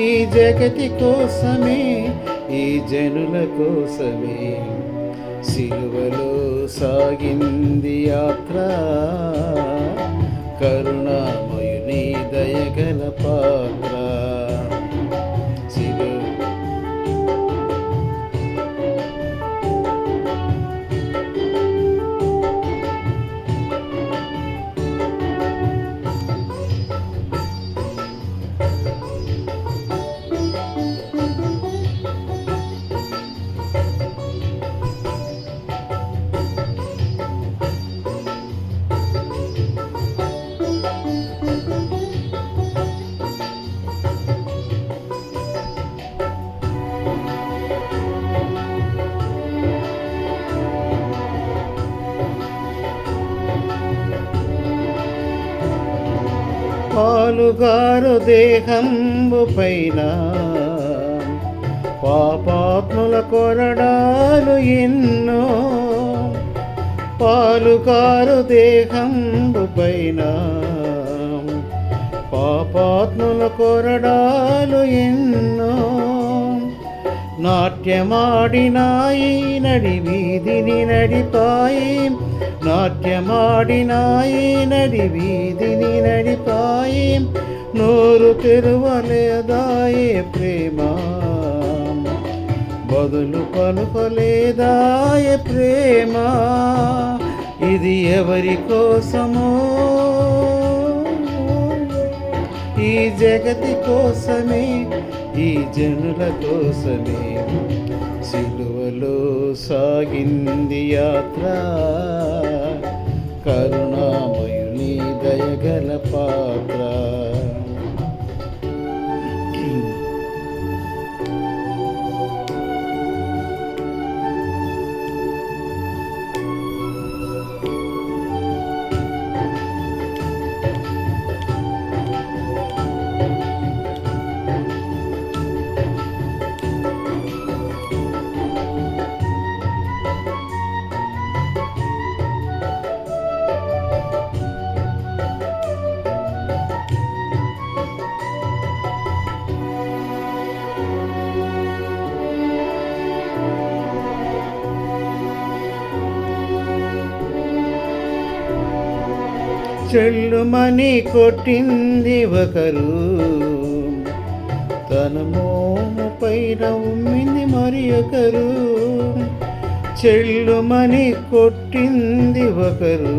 ఈ జగతి కోసమే ఈ జనుల కోసమే సిలువలో సాగింది యాత్ర. పాలుగారు దేహంబు పైన పాపాత్ముల కొరడాలు ఎన్నో పాలుగారు దేహంబు పైన పాపాత్ముల కొరడాలు ఎన్నో నాట్యమాడినాయి నడి వీధిని నడిపాయి. నాట్యమాడినాయి నడి వీధిని నడిపాయి. నోరు తెరువలేదాయే ప్రేమ. బదులు పలుకలేదాయే ప్రేమ. ఇది ఎవరి కోసమో? ఈ జగతి కోసమే ఈ జనుల కోసమే సిలువలో సాగింది యాత్ర. కరు చెల్లుమని కొట్టింది ఒకరు. తన మోము పైన ఉమ్మింది మరి ఒకరు. చెల్లుమని కొట్టింది ఒకరు.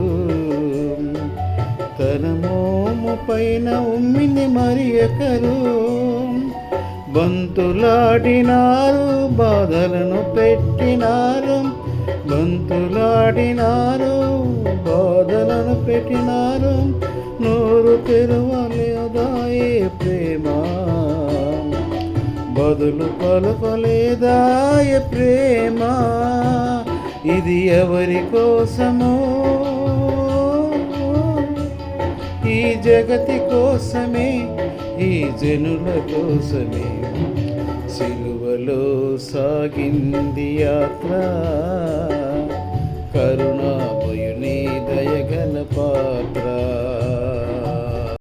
తన మోము పైన ఉమ్మింది మరి ఒకరు. బంతులాడినారు బాధలను పెట్టినారు. బంతులాడినారు బాధలను పెట్టినారు నోరు తెరవలేదాయే ప్రేమ. బదులు పలుకలేదాయే ప్రేమ. ఇది ఎవరి కోసమో? ఈ జగతి కోసమే ఈ జనుల కోసమే. సిలువలో సాగింది యాత్ర.